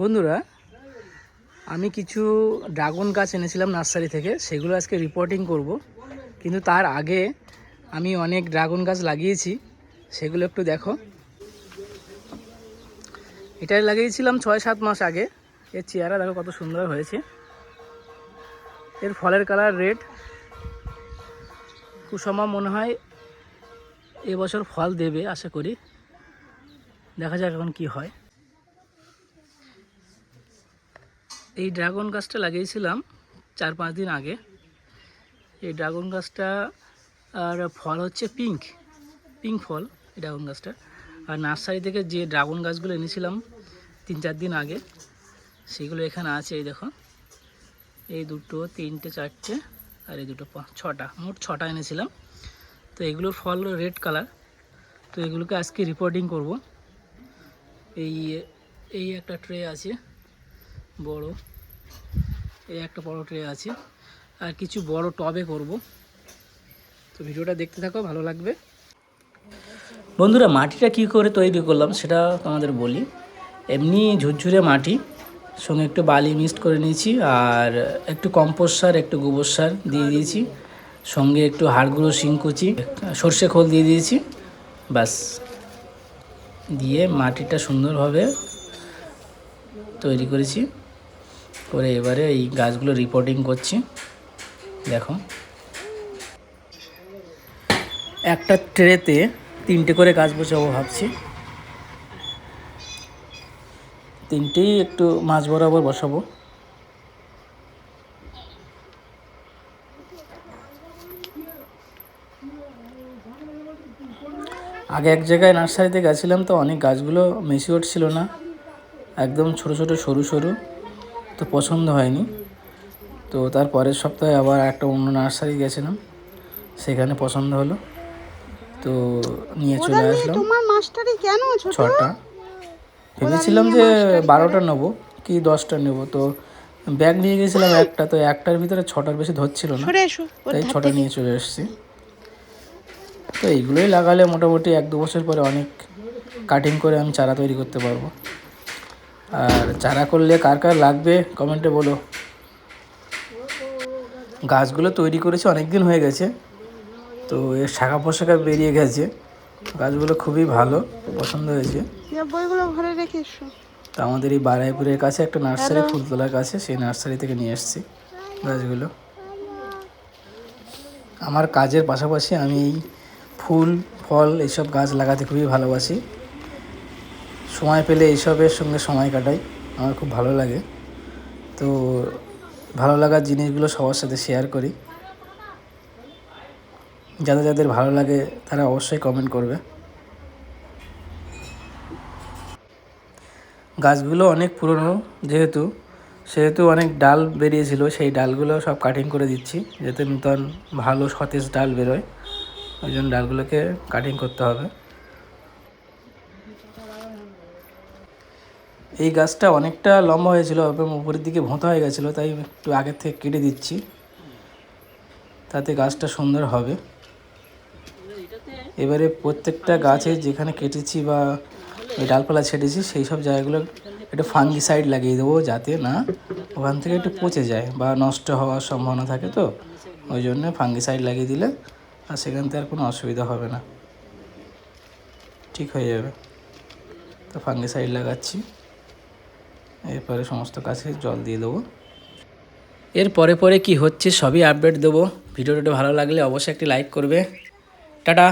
বন্ধুরা, আমি কিছু ড্রাগন গাছ এনেছিলাম নার্সারি থেকে, সেগুলো আজকে রিপোর্টিং করব। কিন্তু তার আগে আমি অনেক ড্রাগন গাছ লাগিয়েছি, সেগুলো একটু দেখো। এটা লাগিয়েছিলাম ছয় সাত মাস আগে, এর চেয়ারা দেখো কত সুন্দর হয়েছে। এর ফলের কালার রেড। কুসমা মনে হয় এবছর ফল দেবে, আশা করি। দেখা যাক এখন কি হয়। এই ড্রাগন গাছটা লাগিয়েছিলাম চার পাঁচ দিন আগে। এই ড্রাগন গাছটা আর ফল হচ্ছে পিঙ্ক পিঙ্ক ফল এই ড্রাগন গাছটা আর নার্সারি থেকে যে ড্রাগন গাছগুলো এনেছিলাম তিন চার দিন আগে, সেগুলো এখানে আছে এই দেখো। এই দুটো, তিনটে, চারটে আর এই দুটো ছটা, মোট ছটা এনেছিলাম। তো এগুলোর ফল রেড কালার। তো এগুলোকে আজকে রিপোর্টিং করব। এই এই একটা ট্রে আছে। বড়। এই একটা বড় ট্রে আছে। আর কিছু বড় টবে করব। তো ভিডিওটা দেখতে থাকো, ভালো লাগবে। বন্ধুরা, মাটিটা কি করে তৈরি করলাম সেটা তোমাদের বলি। এমনি ঝুরঝুরে মাটি, সঙ্গে একটু বালি মিক্সড করে নিয়েছি, আর একটু কম্পোস্ট সার, একটু গোবর সার দিয়ে দিয়েছি। সঙ্গে একটু হাড়গুঁড়ো শিংকুচি সর্ষে খোল দিয়ে দিয়েছি। ব্যাস। দিয়ে মাটিটা সুন্দরভাবে তৈরি করেছি। করে এবারে এই গাছগুলো রিপোর্টিং করছি। দেখো। একটা ট্রেতে তিনটে করে গাছ বসাবো ভাবছি। তিনটেই একটু মাছ বরাবর বসাবো। আগে এক জায়গায় নার্সারিতে গেছিলাম তো অনেক গাছগুলো মেসিওর ছিল না। একদম ছোট ছোট সরু সরু। তো পছন্দ হয়নি। তো তার পরের সপ্তাহে আবার একটা অন্য নার্সারি গেছিলাম। সেখানে পছন্দ হলো। তো নিয়ে চলে আসলাম। তোমার মাস্টারি কেন ছটা? ভেবেছিলাম যে বারোটা নেব কি দশটা নেব। তো ব্যাগ নিয়ে গেছিলাম একটা। তো একটার ভিতরে ছটার বেশি ধরছিল না। তাই ছটা নিয়ে চলে এসেছি। তো এইগুলোই লাগালে মোটামুটি এক দু বছর পরে অনেক কাটিং করে আমি চারা তৈরি করতে পারব। আর চারা করলে কার কার লাগবে কমেন্টে বলো। গাছগুলো তৈরি করেছে অনেক দিন হয়ে গেছে। তো এর শাখা পোশাখা বেরিয়ে গেছে। গাছগুলো খুবই ভালো পছন্দ হয়েছে। ঘরে রেখে তো আমাদের এই বারাইপুরের কাছে একটা নার্সারি ফুলতলার কাছে সেই নার্সারি থেকে নিয়ে এসেছি গাছগুলো। আমার কাজের পাশাপাশি আমি এই ফুল ফল এইসব গাছ লাগাতে খুবই ভালোবাসি। সময় পেলে এইসবের সঙ্গে সময় কাটাই। আমার খুব ভালো লাগে। তো ভালো লাগার জিনিসগুলো সবার সাথে শেয়ার করি। যাদের যাদের ভালো লাগে তারা অবশ্যই কমেন্ট করবে। গাছগুলো অনেক পুরনো যেহেতু, সেহেতু অনেক ডাল বেরিয়েছিল, সেই ডালগুলো সব কাটিং করে দিচ্ছি যাতে নূতন ভালো সতেজ ডাল বেরোয়। ওই জন্য ডালগুলোকে কাটিং করতে হবে। এই গাছটা অনেকটা লম্বা হয়েছিল এবং উপরের দিকে ভোঁতা হয়ে গেছিল, তাই একটু আগের থেকে কেটে দিচ্ছি। তাতে গাছটা সুন্দর হবে। এবারে প্রত্যেকটা গাছে যেখানে কেটেছি বা ওই ডালপালা ছেড়েছি, সেই সব জায়গাগুলো একটু ফাঙ্গিসাইড লাগিয়ে দেবো যাতে না ওখান থেকে একটু পচে যায় বা নষ্ট হওয়ার সম্ভাবনা থাকে তো। ওই জন্য ফাঙ্গিসাইড লাগিয়ে দিলে আর সেখান থেকে আর কোনো অসুবিধা হবে না। ঠিক হয়ে যাবে। তো ফাঙ্গিসাইড লাগাচ্ছি। এরপরে সমস্ত কাছে জল দিয়ে দেবো। এর পরে পরে কি হচ্ছে সবই আপডেট দেবো। ভিডিওটা ভালো লাগলে অবশ্যই একটি লাইক করবে। টাটা।